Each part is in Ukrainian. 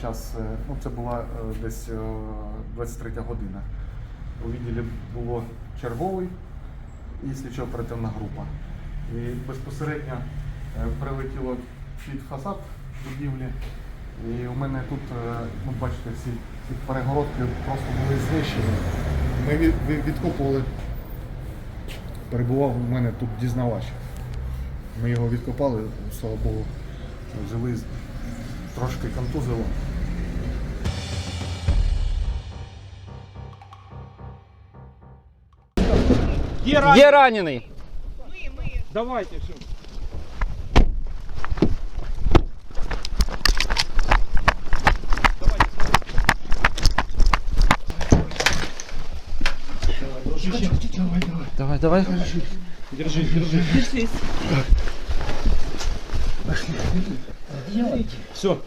час, е, ну це була е, десь е, 23 година. У відділі було черговий і слідчо-оперативна група. І безпосередньо е, прилетіло під фасад будівлі. І у мене тут, е, ну бачите, всі ці перегородки просто були знищені. Ми від- відкопували. Перебував у мене тут дізнавач. Ми його відкопали, слава Богу, живий, трошки контузило. Є ранений. Є ранений. Ми, ми. Давайте, все. Давай, давай, давай. Держись, держись. Держись. Так. Держи, держи. Все.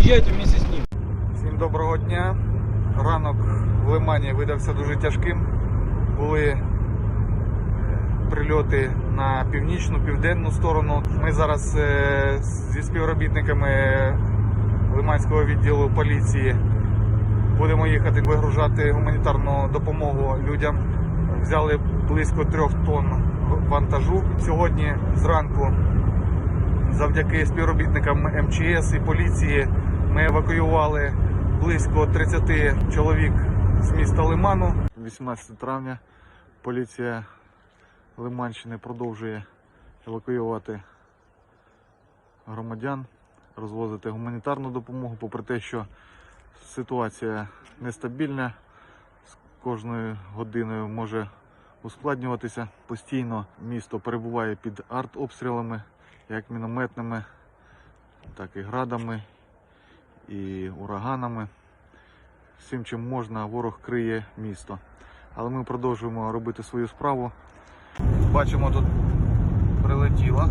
Езжайте вместе с ним. Всім доброго дня. Ранок в Лимані видався дуже тяжким. Були е, прильоти на північну, південну сторону. Ми зараз е, зі співробітниками Лиманського відділу поліції будемо їхати вигружати гуманітарну допомогу людям. Взяли близько трьох тонн вантажу. Сьогодні зранку завдяки співробітникам МЧС і поліції ми евакуювали близько 30 чоловік з міста Лиману. 18 травня поліція Лиманщини продовжує евакуювати громадян, розвозити гуманітарну допомогу, попри те, що ситуація нестабільна, з кожною годиною може ускладнюватися. Постійно місто перебуває під артобстрілами, як мінометними, так і градами, і ураганами. Всім, чим можна, ворог криє місто. Але ми продовжуємо робити свою справу. Бачимо, тут прилетіло.